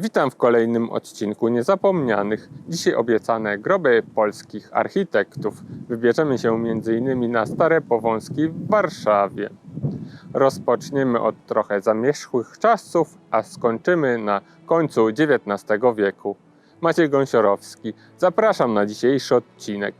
Witam w kolejnym odcinku Niezapomnianych. Dzisiaj obiecane groby polskich architektów. Wybierzemy się m.in. na Stare Powązki w Warszawie. Rozpoczniemy od trochę zamierzchłych czasów, a skończymy na końcu XIX wieku. Maciej Gąsiorowski. Zapraszam na dzisiejszy odcinek.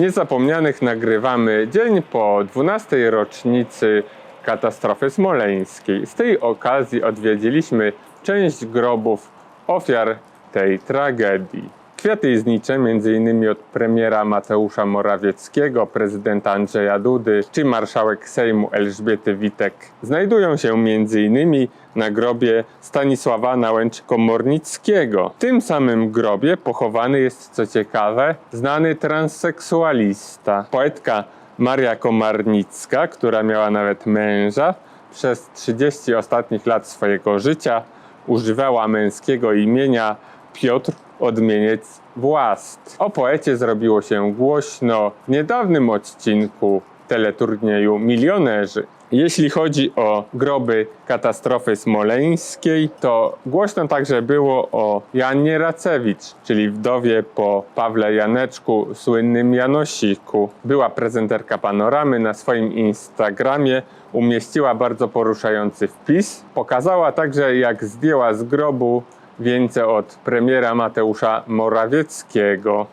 Niezapomnianych nagrywamy dzień po 12 rocznicy katastrofy smoleńskiej. Z tej okazji odwiedziliśmy część grobów ofiar tej tragedii. Kwiaty znicze, m.in. od premiera Mateusza Morawieckiego, prezydenta Andrzeja Dudy czy marszałek Sejmu Elżbiety Witek, znajdują się m.in. na grobie Stanisława Nałęcz-Komornickiego. W tym samym grobie pochowany jest, co ciekawe, znany transseksualista, poetka Maria Komarnicka, która miała nawet męża. Przez 30 ostatnich lat swojego życia używała męskiego imienia Piotr Odmieniec Włast. O poecie zrobiło się głośno w niedawnym odcinku teleturnieju Milionerzy. Jeśli chodzi o groby katastrofy smoleńskiej, to głośno także było o Jannie Racewicz, czyli wdowie po Pawle Janeczku, słynnym Janosiku. Była prezenterka panoramy na swoim Instagramie, umieściła bardzo poruszający wpis. Pokazała także, jak zdjęła z grobu wieńce od premiera Mateusza Morawieckiego.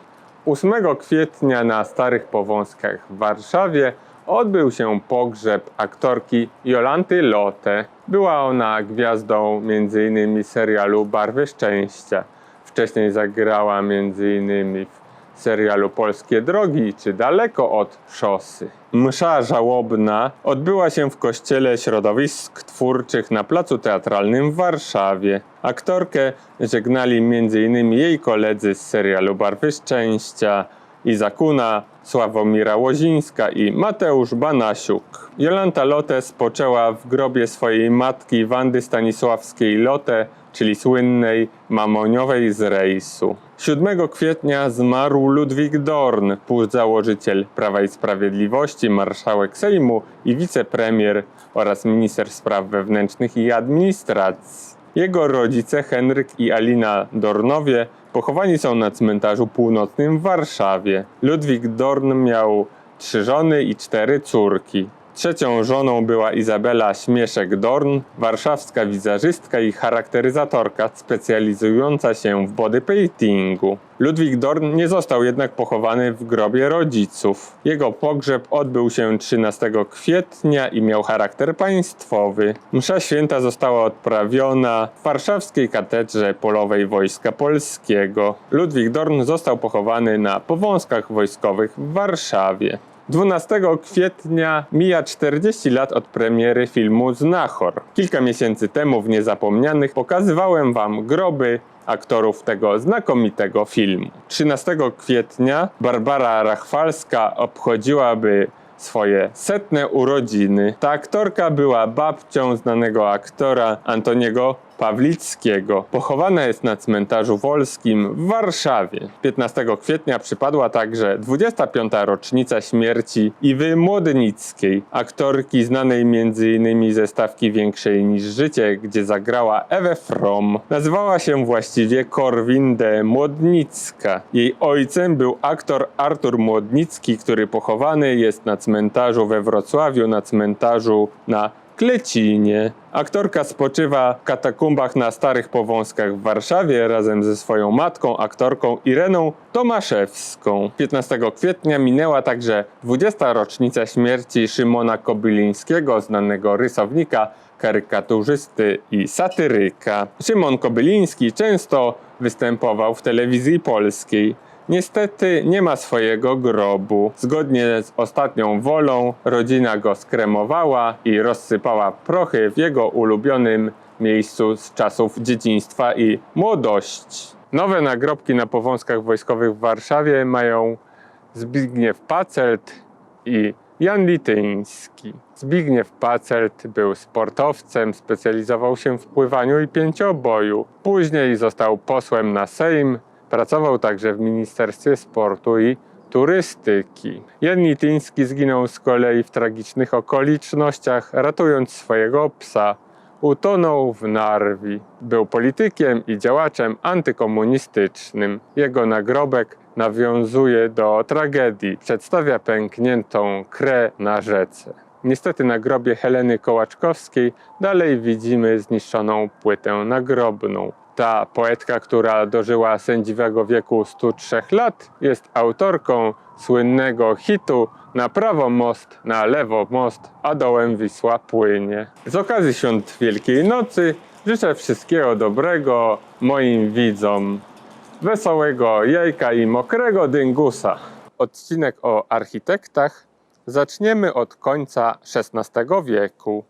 8 kwietnia na Starych Powązkach w Warszawie odbył się pogrzeb aktorki Jolanty Lotte. Była ona gwiazdą m.in. serialu Barwy Szczęścia. Wcześniej zagrała m.in. w serialu Polskie Drogi czy Daleko od Szosy. Msza żałobna odbyła się w Kościele Środowisk Twórczych na Placu Teatralnym w Warszawie. Aktorkę żegnali m.in. jej koledzy z serialu Barwy Szczęścia, Iza Kuna, Sławomira Łozińska i Mateusz Banasiuk. Jolanta Lotte spoczęła w grobie swojej matki Wandy Stanisławskiej Lotte, czyli słynnej mamoniowej z rejsu. 7 kwietnia zmarł Ludwik Dorn, współzałożyciel Prawa i Sprawiedliwości, marszałek Sejmu i wicepremier oraz minister spraw wewnętrznych i administracji. Jego rodzice Henryk i Alina Dornowie pochowani są na cmentarzu północnym w Warszawie. Ludwik Dorn miał trzy żony i cztery córki. Trzecią żoną była Izabela Śmieszek-Dorn, warszawska wizerzystka i charakteryzatorka specjalizująca się w bodypaintingu. Ludwik Dorn nie został jednak pochowany w grobie rodziców. Jego pogrzeb odbył się 13 kwietnia i miał charakter państwowy. Msza święta została odprawiona w warszawskiej katedrze polowej Wojska Polskiego. Ludwik Dorn został pochowany na powązkach wojskowych w Warszawie. 12 kwietnia mija 40 lat od premiery filmu Znachor. Kilka miesięcy temu w Niezapomnianych pokazywałem Wam groby aktorów tego znakomitego filmu. 13 kwietnia Barbara Rachwalska obchodziłaby swoje setne urodziny. Ta aktorka była babcią znanego aktora Antoniego Pawlickiego. Pochowana jest na cmentarzu wolskim w Warszawie. 15 kwietnia przypadła także 25. rocznica śmierci Iwy Młodnickiej, aktorki znanej m.in. ze stawki Większej niż życie, gdzie zagrała Ewę From. Nazywała się właściwie Korwin de Młodnicka. Jej ojcem był aktor Artur Młodnicki, który pochowany jest na cmentarzu we Wrocławiu, na cmentarzu na Klecinie. Aktorka spoczywa w katakumbach na Starych Powązkach w Warszawie razem ze swoją matką, aktorką Ireną Tomaszewską. 15 kwietnia minęła także 20. rocznica śmierci Szymona Kobylińskiego, znanego rysownika, karykaturzysty i satyryka. Szymon Kobyliński często występował w telewizji polskiej. Niestety nie ma swojego grobu. Zgodnie z ostatnią wolą rodzina go skremowała i rozsypała prochy w jego ulubionym miejscu z czasów dzieciństwa i młodości. Nowe nagrobki na powązkach wojskowych w Warszawie mają Zbigniew Pacelt i Jan Lityński. Zbigniew Pacelt był sportowcem, specjalizował się w pływaniu i pięcioboju. Później został posłem na Sejm, pracował także w Ministerstwie Sportu i turystyki. Jan Lityński zginął z kolei w tragicznych okolicznościach, ratując swojego psa. Utonął w Narwi. Był politykiem i działaczem antykomunistycznym. Jego nagrobek nawiązuje do tragedii. Przedstawia pękniętą krę na rzece. Niestety na grobie Heleny Kołaczkowskiej dalej widzimy zniszczoną płytę nagrobną. Ta poetka, która dożyła sędziwego wieku 103 lat, jest autorką słynnego hitu Na prawo most, na lewo most, a dołem Wisła płynie. Z okazji świąt Wielkiej Nocy życzę wszystkiego dobrego moim widzom. Wesołego jajka i mokrego dyngusa. Odcinek o architektach zaczniemy od końca XVI wieku.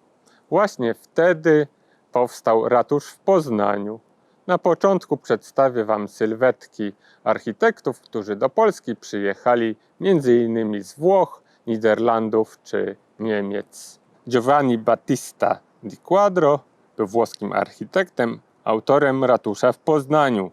Właśnie wtedy powstał ratusz w Poznaniu. Na początku przedstawię Wam sylwetki architektów, którzy do Polski przyjechali m.in. z Włoch, Niderlandów czy Niemiec. Giovanni Battista di Quadro był włoskim architektem, autorem ratusza w Poznaniu.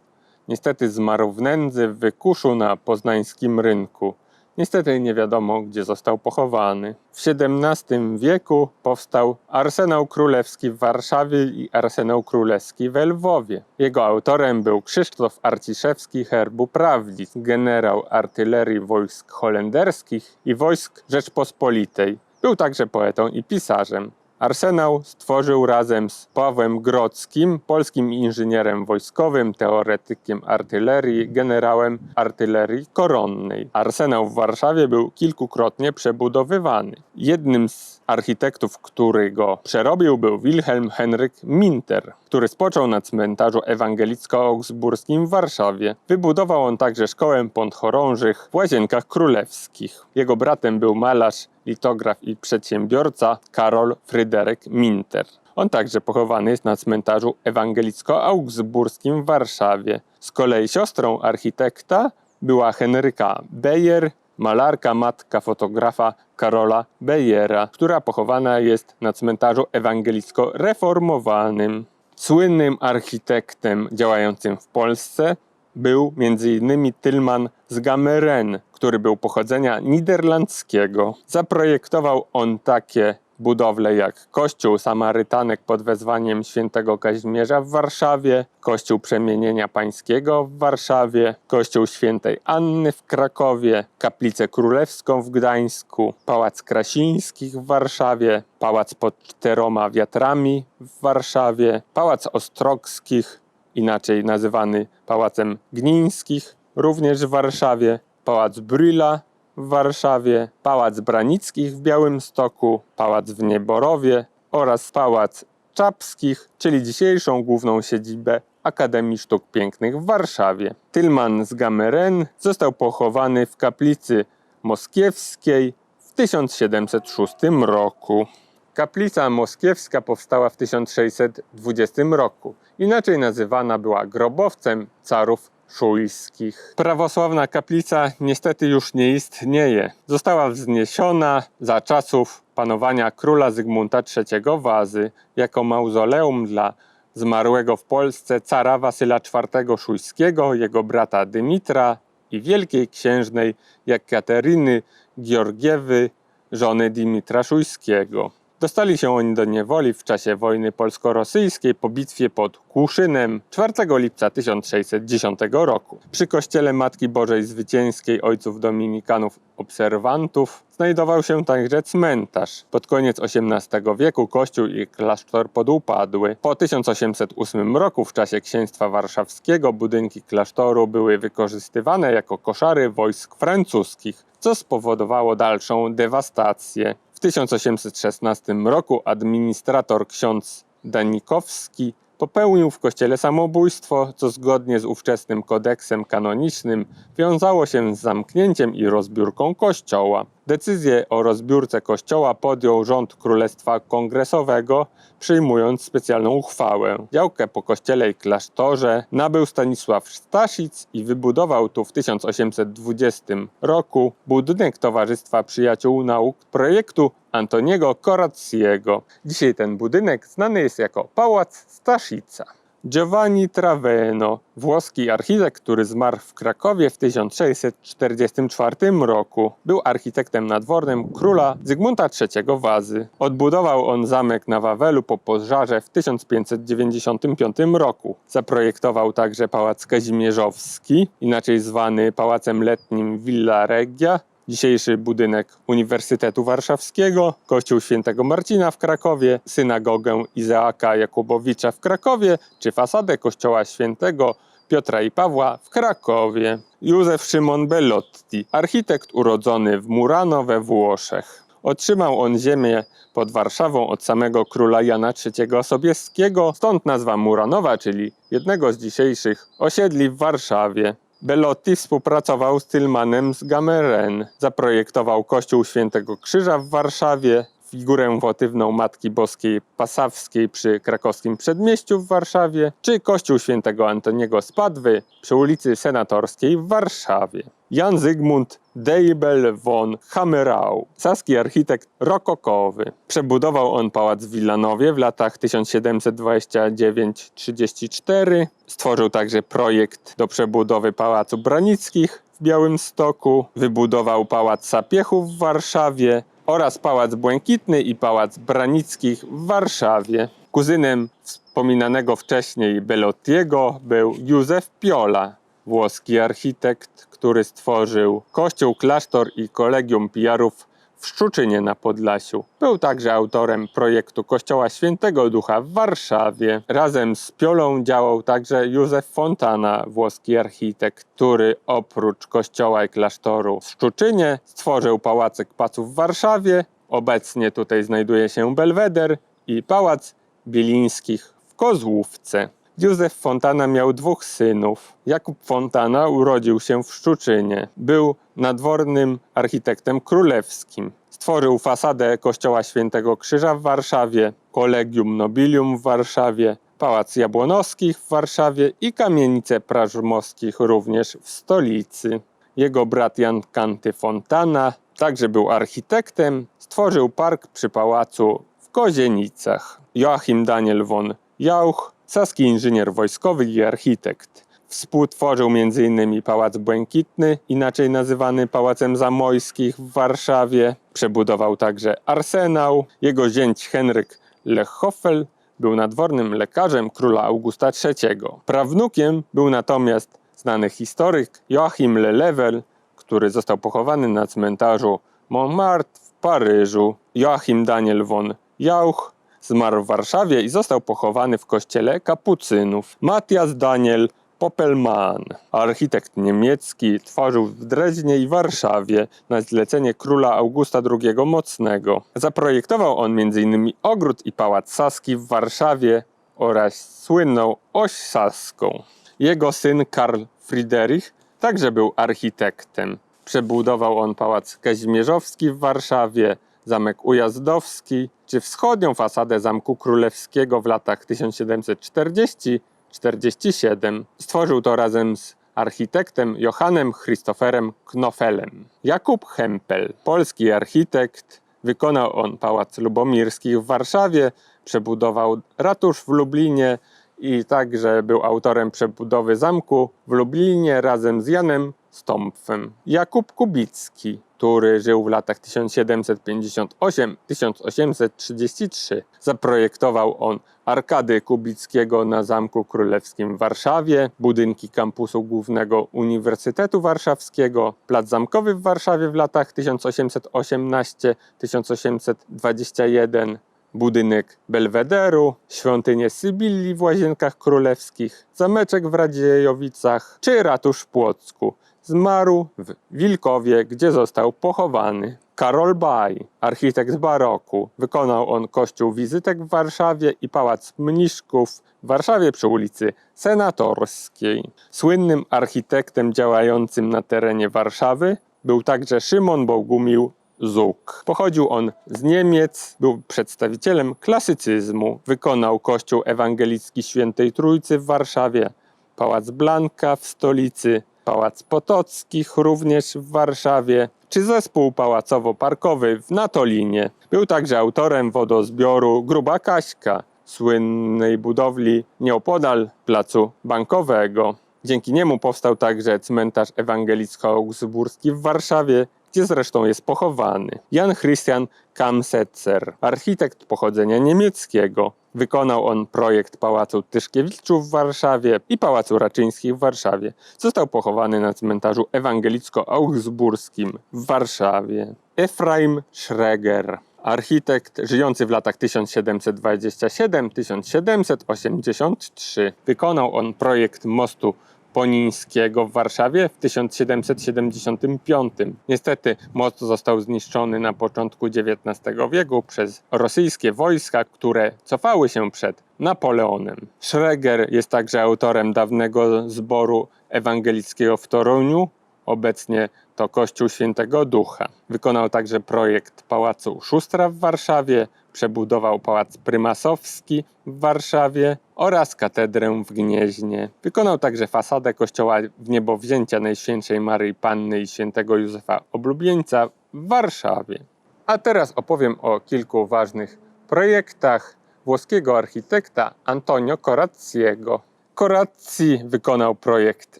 Niestety zmarł w nędzy w wykuszu na poznańskim rynku. Niestety nie wiadomo, gdzie został pochowany. W XVII wieku powstał Arsenał Królewski w Warszawie i Arsenał Królewski w Lwowie. Jego autorem był Krzysztof Arciszewski herbu Prawdzic, generał artylerii wojsk holenderskich i wojsk Rzeczpospolitej. Był także poetą i pisarzem. Arsenał stworzył razem z Pawłem Grodzkim, polskim inżynierem wojskowym, teoretykiem artylerii, generałem artylerii koronnej. Arsenał w Warszawie był kilkukrotnie przebudowywany. Jednym z architektów, który go przerobił, był Wilhelm Henryk Minter, który spoczął na cmentarzu ewangelicko-augsburskim w Warszawie. Wybudował on także szkołę podchorążych w Łazienkach Królewskich. Jego bratem był malarz litograf i przedsiębiorca Karol Fryderyk Minter. On także pochowany jest na cmentarzu ewangelicko-augsburskim w Warszawie. Z kolei siostrą architekta była Henryka Beyer, malarka, matka fotografa Karola Beyera, która pochowana jest na cmentarzu ewangelicko-reformowanym. Słynnym architektem działającym w Polsce był m.in. Tylman z Gameren, który był pochodzenia niderlandzkiego. Zaprojektował on takie budowle jak Kościół Samarytanek pod wezwaniem świętego Kazimierza w Warszawie, Kościół Przemienienia Pańskiego w Warszawie, Kościół Świętej Anny w Krakowie, Kaplicę Królewską w Gdańsku, Pałac Krasińskich w Warszawie, Pałac pod czteroma wiatrami w Warszawie, Pałac Ostrogskich inaczej nazywany Pałacem Gnińskich, również w Warszawie, Pałac Brüla w Warszawie, Pałac Branickich w Białymstoku, Pałac w Nieborowie oraz Pałac Czapskich, czyli dzisiejszą główną siedzibę Akademii Sztuk Pięknych w Warszawie. Tylman z Gameren został pochowany w kaplicy moskiewskiej w 1706 roku. Kaplica moskiewska powstała w 1620 roku. Inaczej nazywana była grobowcem carów szujskich. Prawosławna kaplica niestety już nie istnieje. Została wzniesiona za czasów panowania króla Zygmunta III Wazy jako mauzoleum dla zmarłego w Polsce cara Wasyla IV Szujskiego, jego brata Dymitra i wielkiej księżnej Jekateryny Georgiewy, żony Dymitra Szujskiego. Dostali się oni do niewoli w czasie wojny polsko-rosyjskiej po bitwie pod Kłuszynem 4 lipca 1610 roku. Przy kościele Matki Bożej Zwycięskiej ojców dominikanów obserwantów znajdował się także cmentarz. Pod koniec XVIII wieku kościół i klasztor podupadły. Po 1808 roku w czasie księstwa warszawskiego budynki klasztoru były wykorzystywane jako koszary wojsk francuskich, co spowodowało dalszą dewastację. W 1816 roku administrator ksiądz Danikowski popełnił w kościele samobójstwo, co zgodnie z ówczesnym kodeksem kanonicznym wiązało się z zamknięciem i rozbiórką kościoła. Decyzję o rozbiórce kościoła podjął rząd Królestwa Kongresowego, przyjmując specjalną uchwałę. Działkę po kościele i klasztorze nabył Stanisław Staszic i wybudował tu w 1820 roku budynek Towarzystwa Przyjaciół Nauk projektu Antoniego Koraciego. Dzisiaj ten budynek znany jest jako Pałac Staszica. Giovanni Traveno, włoski architekt, który zmarł w Krakowie w 1644 roku. Był architektem nadwornym króla Zygmunta III Wazy. Odbudował on zamek na Wawelu po pożarze w 1595 roku. Zaprojektował także pałac kazimierzowski, inaczej zwany Pałacem Letnim Villa Regia, dzisiejszy budynek Uniwersytetu Warszawskiego, Kościół Świętego Marcina w Krakowie, synagogę Izaaka Jakubowicza w Krakowie, czy fasadę Kościoła Świętego Piotra i Pawła w Krakowie. Józef Szymon Bellotti, architekt urodzony w Murano we Włoszech. Otrzymał on ziemię pod Warszawą od samego króla Jana III Sobieskiego, stąd nazwa Muranowa, czyli jednego z dzisiejszych osiedli w Warszawie. Bellotti współpracował z Tylmanem z Gameren. Zaprojektował kościół Świętego Krzyża w Warszawie, figurę wotywną Matki Boskiej Pasawskiej przy krakowskim Przedmieściu w Warszawie, czy kościół Świętego Antoniego z Padwy przy ulicy Senatorskiej w Warszawie. Jan Zygmunt Deibel von Hammerau, saski architekt rokokowy. Przebudował on pałac w Wilanowie w latach 1729-34. Stworzył także projekt do przebudowy pałacu Branickich w Białymstoku. Wybudował pałac Sapiechów w Warszawie oraz pałac Błękitny i pałac Branickich w Warszawie. Kuzynem wspominanego wcześniej Bellottiego był Józef Piola, włoski architekt, który stworzył kościół, klasztor i kolegium pijarów w Szczuczynie na Podlasiu. Był także autorem projektu Kościoła Świętego Ducha w Warszawie. Razem z Piolą działał także Józef Fontana, włoski architekt, który oprócz kościoła i klasztoru w Szczuczynie stworzył Pałacek Paców w Warszawie. Obecnie tutaj znajduje się Belweder i Pałac Bilińskich w Kozłówce. Józef Fontana miał dwóch synów. Jakub Fontana urodził się w Szczuczynie. Był nadwornym architektem królewskim. Stworzył fasadę kościoła Świętego Krzyża w Warszawie, Collegium Nobilium w Warszawie, Pałac Jabłonowskich w Warszawie i kamienicę Prażmowskich również w stolicy. Jego brat Jan Kanty Fontana także był architektem. Stworzył park przy pałacu w Kozienicach. Joachim Daniel von Jauch Saski inżynier wojskowy i architekt. Współtworzył m.in. Pałac Błękitny, inaczej nazywany Pałacem Zamojskich w Warszawie. Przebudował także arsenał. Jego zięć Henryk Lechhoffel był nadwornym lekarzem króla Augusta III. Prawnukiem był natomiast znany historyk Joachim Lelevel, który został pochowany na cmentarzu Montmartre w Paryżu. Joachim Daniel von Jauch Zmarł w Warszawie i został pochowany w kościele kapucynów. Matthias Daniel Popelman, architekt niemiecki, tworzył w Dreźnie i Warszawie na zlecenie króla Augusta II Mocnego. Zaprojektował on m.in. ogród i pałac Saski w Warszawie oraz słynną oś saską. Jego syn Karl Friedrich także był architektem. Przebudował on pałac Kazimierzowski w Warszawie, zamek Ujazdowski, czy wschodnią fasadę Zamku Królewskiego w latach 1740-47. Stworzył to razem z architektem Johannem Christopherem Knofelem. Jakub Hempel, polski architekt, wykonał on Pałac Lubomirski w Warszawie, przebudował ratusz w Lublinie i także był autorem przebudowy zamku w Lublinie razem z Janem Stąpfem. Jakub Kubicki, który żył w latach 1758-1833. Zaprojektował on arkady Kubickiego na Zamku Królewskim w Warszawie, budynki kampusu głównego Uniwersytetu Warszawskiego, plac zamkowy w Warszawie w latach 1818-1821, budynek Belwederu, świątynię Sybilli w Łazienkach Królewskich, zameczek w Radziejowicach czy ratusz w Płocku. Zmarł w Wilkowie, gdzie został pochowany. Karol Baj, architekt baroku, wykonał on kościół wizytek w Warszawie i pałac mniszków w Warszawie przy ulicy Senatorskiej. Słynnym architektem działającym na terenie Warszawy był także Szymon Bogumił Zuk. Pochodził on z Niemiec, był przedstawicielem klasycyzmu. Wykonał kościół ewangelicki Świętej Trójcy w Warszawie, pałac Blanka w stolicy, Pałac Potockich również w Warszawie, czy zespół pałacowo-parkowy w Natolinie. Był także autorem wodozbioru Gruba Kaśka, słynnej budowli nieopodal placu bankowego. Dzięki niemu powstał także cmentarz ewangelicko-augsburski w Warszawie, gdzie zresztą jest pochowany. Jan Christian Kamsetzer, architekt pochodzenia niemieckiego. Wykonał on projekt Pałacu Tyszkiewiczów w Warszawie i Pałacu Raczyńskich w Warszawie. Został pochowany na cmentarzu ewangelicko-augsburskim w Warszawie. Efraim Schreger, architekt żyjący w latach 1727-1783. Wykonał on projekt mostu Ponińskiego w Warszawie w 1775. Niestety most został zniszczony na początku XIX wieku przez rosyjskie wojska, które cofały się przed Napoleonem. Schreger jest także autorem dawnego zboru ewangelickiego w Toruniu, obecnie to Kościół Świętego Ducha. Wykonał także projekt Pałacu Szustra w Warszawie, przebudował Pałac Prymasowski w Warszawie oraz katedrę w Gnieźnie. Wykonał także fasadę kościoła w niebowzięcia Najświętszej Maryi Panny i świętego Józefa Oblubieńca w Warszawie. A teraz opowiem o kilku ważnych projektach włoskiego architekta Antonio Corazziego. Corazzi wykonał projekt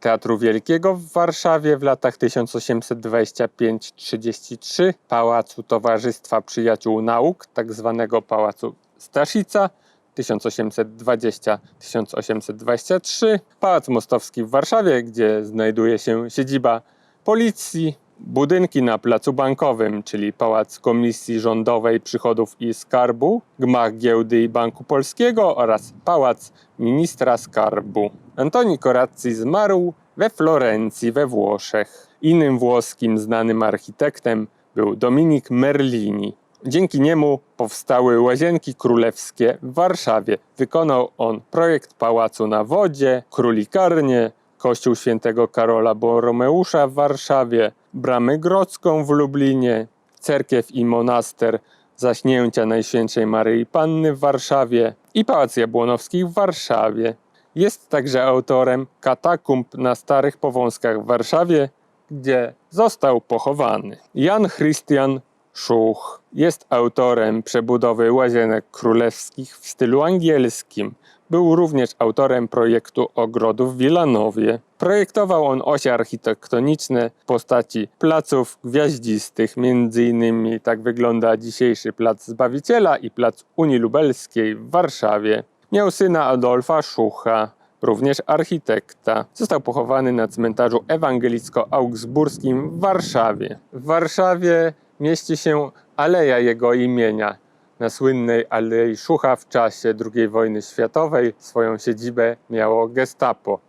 Teatru Wielkiego w Warszawie w latach 1825-33, Pałacu Towarzystwa Przyjaciół Nauk, tak zwanego Pałacu Staszica 1820-1823, Pałac Mostowski w Warszawie, gdzie znajduje się siedziba policji, budynki na Placu Bankowym, czyli Pałac Komisji Rządowej Przychodów i Skarbu, Gmach Giełdy i Banku Polskiego oraz Pałac Ministra Skarbu. Antoni Corazzi zmarł we Florencji we Włoszech. Innym włoskim znanym architektem był Dominik Merlini. Dzięki niemu powstały łazienki królewskie w Warszawie. Wykonał on projekt pałacu na wodzie, królikarnię, kościół świętego Karola Boromeusza w Warszawie, bramę grodzką w Lublinie, cerkiew i monaster zaśnięcia Najświętszej Maryi Panny w Warszawie i Pałac Jabłonowski w Warszawie. Jest także autorem katakumb na Starych Powązkach w Warszawie, gdzie został pochowany. Jan Christian Szuch jest autorem przebudowy łazienek królewskich w stylu angielskim. Był również autorem projektu ogrodów w Wilanowie. Projektował on osie architektoniczne w postaci placów gwiaździstych, między innymi tak wygląda dzisiejszy Plac Zbawiciela i Plac Unii Lubelskiej w Warszawie. Miał syna Adolfa Szucha, również architekta. Został pochowany na cmentarzu ewangelicko-augsburskim w Warszawie. W Warszawie mieści się aleja jego imienia. Na słynnej Alei Szucha w czasie II wojny światowej swoją siedzibę miało Gestapo.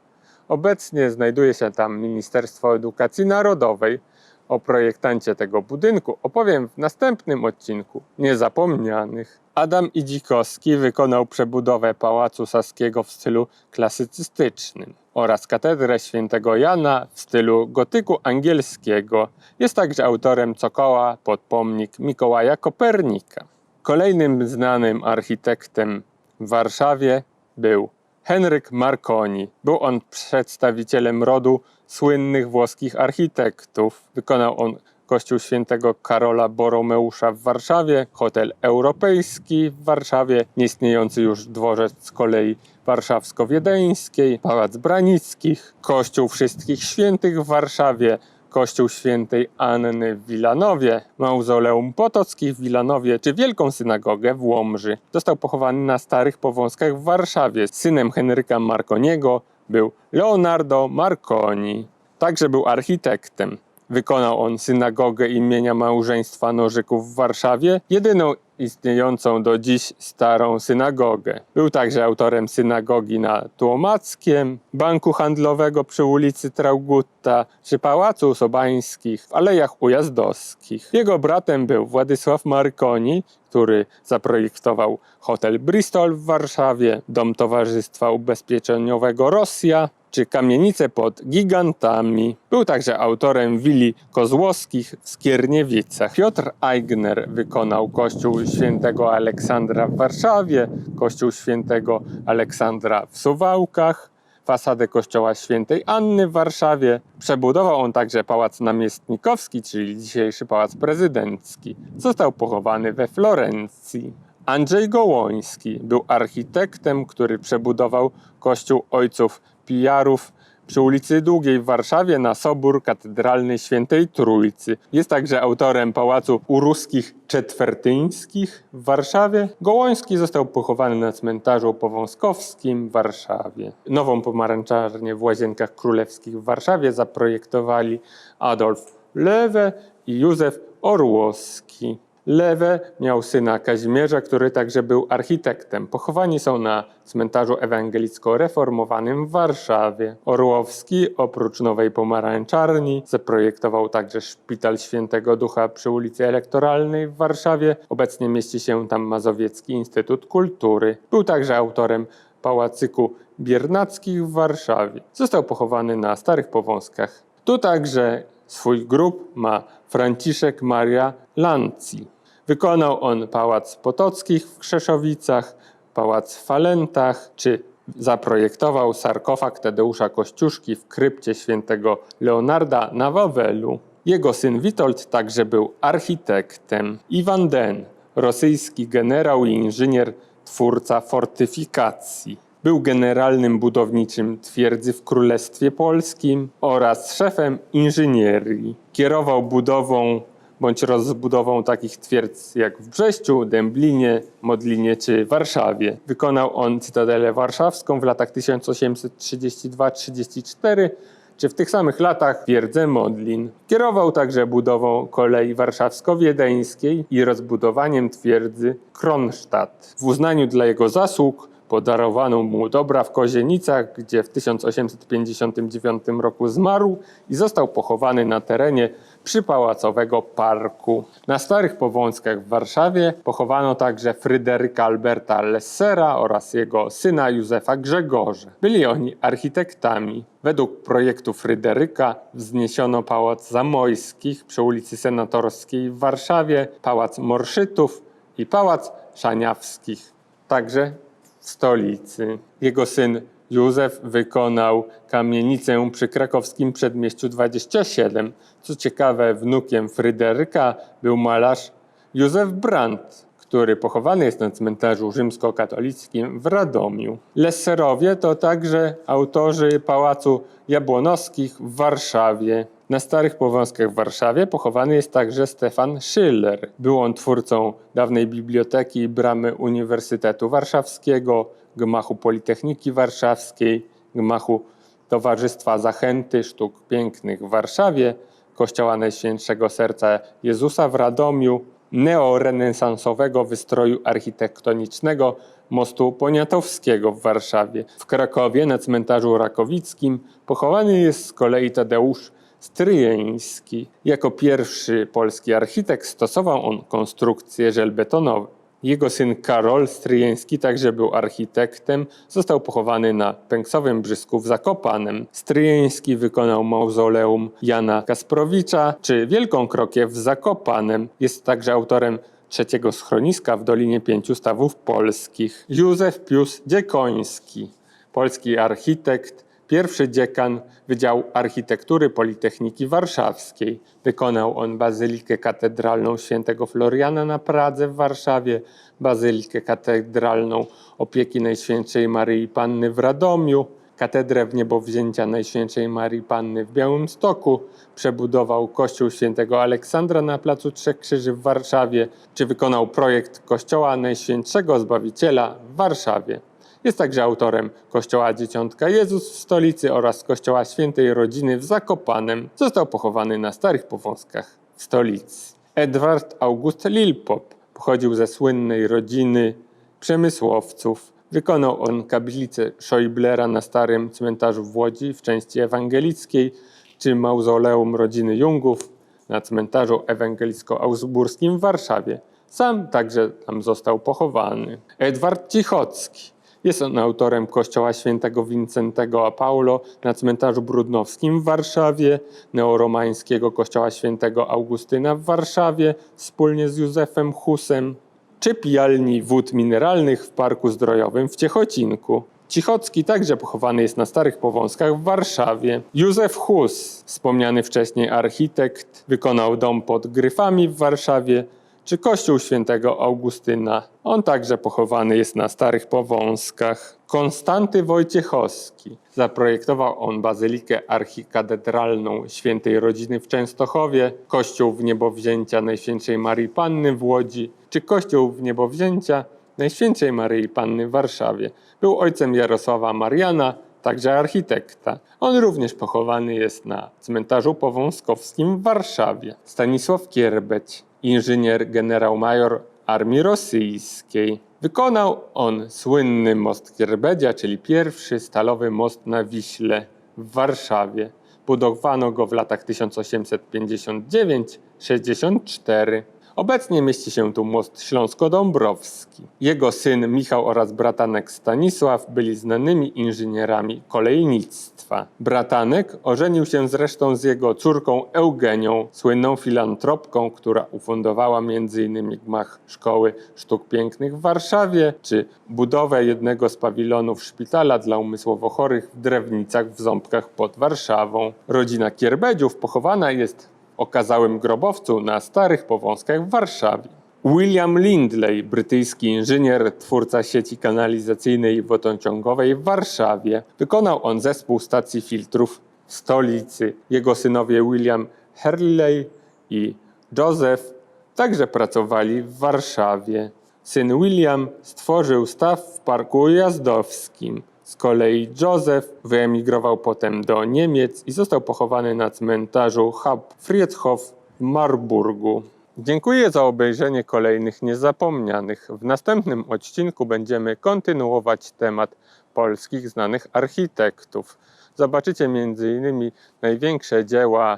Obecnie znajduje się tam Ministerstwo Edukacji Narodowej. O projektancie tego budynku opowiem w następnym odcinku Niezapomnianych. Adam Idzikowski wykonał przebudowę Pałacu Saskiego w stylu klasycystycznym oraz katedrę świętego Jana w stylu gotyku angielskiego. Jest także autorem cokoła pod pomnik Mikołaja Kopernika. Kolejnym znanym architektem w Warszawie był Henryk Marconi. Był on przedstawicielem rodu słynnych włoskich architektów. Wykonał on Kościół Świętego Karola Boromeusza w Warszawie, hotel europejski w Warszawie, nieistniejący już dworzec z kolei warszawsko-wiedeńskiej, Pałac Branickich, Kościół Wszystkich Świętych w Warszawie, Kościół Świętej Anny w Wilanowie, Mauzoleum Potockich w Wilanowie czy Wielką Synagogę w Łomży. Został pochowany na Starych Powązkach w Warszawie. Synem Henryka Marconiego był Leonardo Marconi. Także był architektem. Wykonał on synagogę imienia małżeństwa Nożyków w Warszawie, jedyną istniejącą do dziś starą synagogę. Był także autorem synagogi na Tłomackiem, banku handlowego przy ulicy Traugutta czy Pałacu Sobańskich w Alejach Ujazdowskich. Jego bratem był Władysław Marconi, który zaprojektował hotel Bristol w Warszawie, dom Towarzystwa Ubezpieczeniowego Rosja, czy kamienice pod gigantami. Był także autorem willi kozłowskich w Skierniewicach. Piotr Aigner wykonał kościół świętego Aleksandra w Warszawie, kościół świętego Aleksandra w Suwałkach, fasadę kościoła świętej Anny w Warszawie. Przebudował on także pałac namiestnikowski, czyli dzisiejszy pałac prezydencki. Został pochowany we Florencji. Andrzej Gołoński był architektem, który przebudował kościół ojców Pijarów przy ulicy Długiej w Warszawie na Sobór Katedralny Świętej Trójcy. Jest także autorem Pałacu Uruskich Czetwertyńskich w Warszawie. Gołoński został pochowany na cmentarzu powązkowskim w Warszawie. Nową pomarańczarnię w Łazienkach Królewskich w Warszawie zaprojektowali Adolf Lewe i Józef Orłowski. Lewe miał syna Kazimierza, który także był architektem. Pochowani są na cmentarzu ewangelicko-reformowanym w Warszawie. Orłowski oprócz Nowej Pomarańczarni zaprojektował także Szpital Świętego Ducha przy ulicy Elektoralnej w Warszawie. Obecnie mieści się tam Mazowiecki Instytut Kultury. Był także autorem Pałacyku Biernackich w Warszawie. Został pochowany na Starych Powązkach. Tu także swój grób ma Franciszek Maria Lanci. Wykonał on Pałac Potockich w Krzeszowicach, Pałac w Falentach, czy zaprojektował sarkofag Tadeusza Kościuszki w krypcie świętego Leonarda na Wawelu. Jego syn Witold także był architektem. Iwan Den, rosyjski generał i inżynier, twórca fortyfikacji. Był generalnym budowniczym twierdzy w Królestwie Polskim oraz szefem inżynierii. Kierował budową bądź rozbudową takich twierdz jak w Brześciu, Dęblinie, Modlinie czy Warszawie. Wykonał on Cytadelę Warszawską w latach 1832-34 czy w tych samych latach twierdzę Modlin. Kierował także budową kolei warszawsko-wiedeńskiej i rozbudowaniem twierdzy Kronstadt. W uznaniu dla jego zasług podarowano mu dobra w Kozienicach, gdzie w 1859 roku zmarł i został pochowany na terenie przypałacowego parku. Na Starych Powązkach w Warszawie pochowano także Fryderyka Alberta Lessera oraz jego syna Józefa Grzegorza. Byli oni architektami. Według projektu Fryderyka wzniesiono Pałac Zamojskich przy ulicy Senatorskiej w Warszawie, Pałac Morszytów i Pałac Szaniawskich. Także w stolicy. Jego syn Józef wykonał kamienicę przy krakowskim przedmieściu 27. Co ciekawe, wnukiem Fryderyka był malarz Józef Brandt, który pochowany jest na cmentarzu rzymskokatolickim w Radomiu. Lesserowie to także autorzy Pałacu Jabłonowskich w Warszawie. Na Starych Powązkach w Warszawie pochowany jest także Stefan Schiller. Był on twórcą dawnej biblioteki i bramy Uniwersytetu Warszawskiego, gmachu Politechniki Warszawskiej, gmachu Towarzystwa Zachęty Sztuk Pięknych w Warszawie, Kościoła Najświętszego Serca Jezusa w Radomiu, neorenesansowego wystroju architektonicznego mostu poniatowskiego w Warszawie. W Krakowie na cmentarzu rakowickim pochowany jest z kolei Tadeusz Stryjeński. Jako pierwszy polski architekt stosował on konstrukcje żelbetonowe. Jego syn Karol Stryjeński także był architektem. Został pochowany na Pęksowym Brzysku w Zakopanem. Stryjeński wykonał mauzoleum Jana Kasprowicza czy Wielką Krokiew w Zakopanem. Jest także autorem trzeciego schroniska w Dolinie Pięciu Stawów Polskich. Józef Pius Dziekoński, polski architekt, pierwszy dziekan Wydziału Architektury Politechniki Warszawskiej. Wykonał on Bazylikę Katedralną Świętego Floriana na Pradze w Warszawie, Bazylikę Katedralną Opieki Najświętszej Maryi Panny w Radomiu, Katedrę Wniebowzięcia Najświętszej Marii Panny w Białymstoku, przebudował Kościół Świętego Aleksandra na Placu Trzech Krzyży w Warszawie, czy wykonał projekt Kościoła Najświętszego Zbawiciela w Warszawie. Jest także autorem Kościoła Dzieciątka Jezus w stolicy oraz Kościoła Świętej Rodziny w Zakopanem. Został pochowany na Starych Powązkach w stolicy. Edward August Lilpop pochodził ze słynnej rodziny przemysłowców. Wykonał on kablicę Schäublera na Starym Cmentarzu w Łodzi w części ewangelickiej, czy mauzoleum rodziny Jungów na cmentarzu ewangelicko-augsburskim w Warszawie. Sam także tam został pochowany. Edward Cichocki. Jest on autorem kościoła świętego Wincentego a Paulo na cmentarzu brudnowskim w Warszawie, neoromańskiego kościoła świętego Augustyna w Warszawie wspólnie z Józefem Husem, czy pijalni wód mineralnych w Parku Zdrojowym w Ciechocinku. Cichocki także pochowany jest na Starych Powązkach w Warszawie. Józef Hus, wspomniany wcześniej architekt, wykonał dom pod Gryfami w Warszawie, czy kościół świętego Augustyna. On także pochowany jest na Starych Powązkach. Konstanty Wojciechowski. Zaprojektował on bazylikę archikatedralną świętej rodziny w Częstochowie, kościół w niebowzięcia Najświętszej Marii Panny w Łodzi, czy kościół w niebowzięcia Najświętszej Maryi Panny w Warszawie. Był ojcem Jarosława Mariana, także architekta. On również pochowany jest na cmentarzu powązkowskim w Warszawie. Stanisław Kierbeć, inżynier generał-major armii rosyjskiej. Wykonał on słynny most Kierbedzia, czyli pierwszy stalowy most na Wiśle w Warszawie. Budowano go w latach 1859-64. Obecnie mieści się tu most Śląsko-Dąbrowski. Jego syn Michał oraz bratanek Stanisław byli znanymi inżynierami kolejnictwa. Bratanek ożenił się zresztą z jego córką Eugenią, słynną filantropką, która ufundowała m.in. gmach Szkoły Sztuk Pięknych w Warszawie, czy budowę jednego z pawilonów szpitala dla umysłowo chorych w Drewnicach w Ząbkach pod Warszawą. Rodzina Kierbedziów pochowana jest okazałym grobowcu na Starych Powązkach w Warszawie. William Lindley, brytyjski inżynier, twórca sieci kanalizacyjnej wodociągowej w Warszawie. Wykonał on zespół stacji filtrów w stolicy. Jego synowie William Hurley i Joseph także pracowali w Warszawie. Syn William stworzył staw w Parku Ujazdowskim. Z kolei Józef wyemigrował potem do Niemiec i został pochowany na cmentarzu Hab-Friedhof w Marburgu. Dziękuję za obejrzenie kolejnych niezapomnianych. W następnym odcinku będziemy kontynuować temat polskich znanych architektów. Zobaczycie m.in. największe dzieła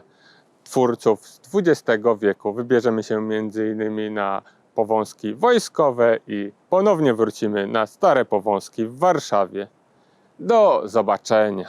twórców z XX wieku. Wybierzemy się m.in. na powązki wojskowe i ponownie wrócimy na stare powązki w Warszawie. Do zobaczenia.